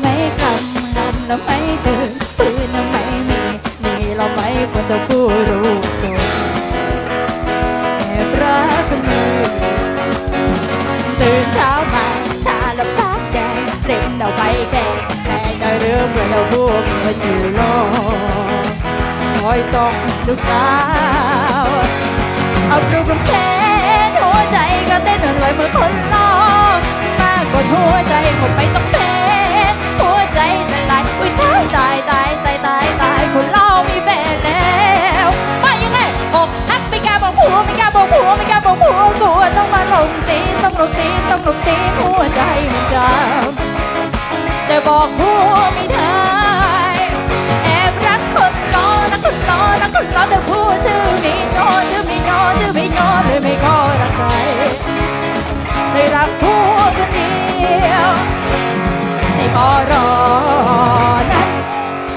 ไม่กำนำแล้วไม่ตื่นปืนแล้วไม่มีนี่เราไม่ควรตัวผู้รู้สุดแอบรักคนอื่นตื่นเช้ามาทาล้วปาแดงเล่นเอาไปแข่งแต่แต่เรื่องเมื่อเราพูดมันอยู่โลกคอยส่งทุกเช้าเอาปลุกลำแขนหัวใจก็เต้นเหมือนไหวเหมือนคนรอมากกดหัวใจหมไปสักเพน แต่บอกผัวไม่ได้ แอบรักคนรอรักคนรอรักคนรอแต่พูดชื่อไม่ยอชื่อไม่ยอชื่อไม่ยอเลยไม่ขอรักใครไม่รักผู้คนเดียวไม่ขอรอนะ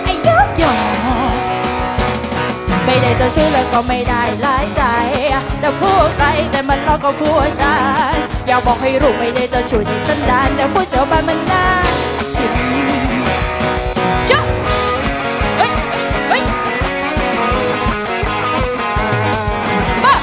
ไอ้ยกยอไม่ได้จะชื่อแล้วก็ไม่ได้หลายใจ แต่พูดใครแต่มันเราก็พูดฉันอยากบอกให้รู้ไม่ได้จะชูที่สันดานแต่ผู้ชาวบ้านมันน่าน เฮ้ยเฮ้ยบ้า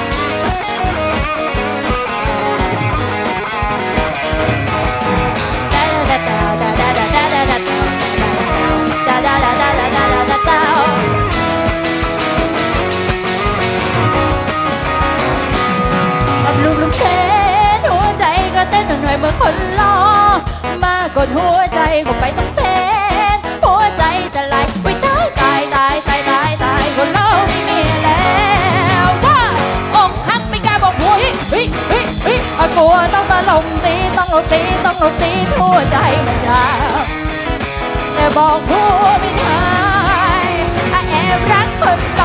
กับลูกลูกแขนหัวใจก็เต้นหน่อยเมื่อคนรอ มา กดหัวใจก็ไปต้องแฟนหัวใจจะไหลไปตายตายตายตายตายตายคนเราไม่มีแล้วว่าอกหักไม่กล้าบอกผัวเฮ้ยเฮ้ยเฮ้ยเฮ้ยอะกลัวต้องมาลงตีต้องลงตีต้องลงตีหัวใจมันจะแต่บอกผัวไม่ได้อะแอบรักคนร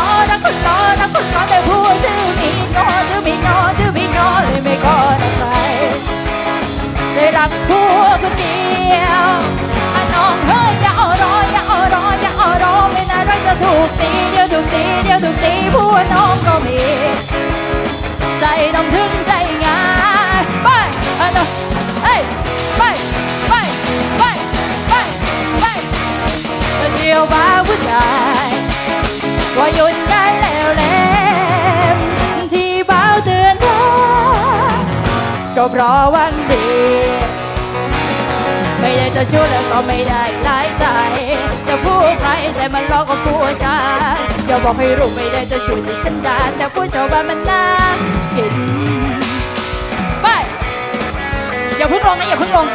รักผัวคนเดียวอะน้องเฮ้ยอย่าเอารออย่าเอารออย่าเอารอไม่น่ารักจะถูกตีเดี๋ยวถูกตีเดี๋ยวถูกตีผัวน้องก็มี ใจต้องถึงใจง่ายไปอะน้องเฮ้ยไปไปไปไปไปเดียวบ้าผู้ชายว่าหยุดได้แล้วแหล้ว ก็เพราะวันดี ไม่ได้จะชู้แล้วก็ไม่ได้หลายใจ จะพูดใครใส่มันรอก็ผู้ชายอย่าบอกให้รู้ไม่ได้จะชู้ในสันดานแต่ผู้ชาวบ้านมันน่ากินไปอย่าพึ่งลงนะอย่าพึ่งลง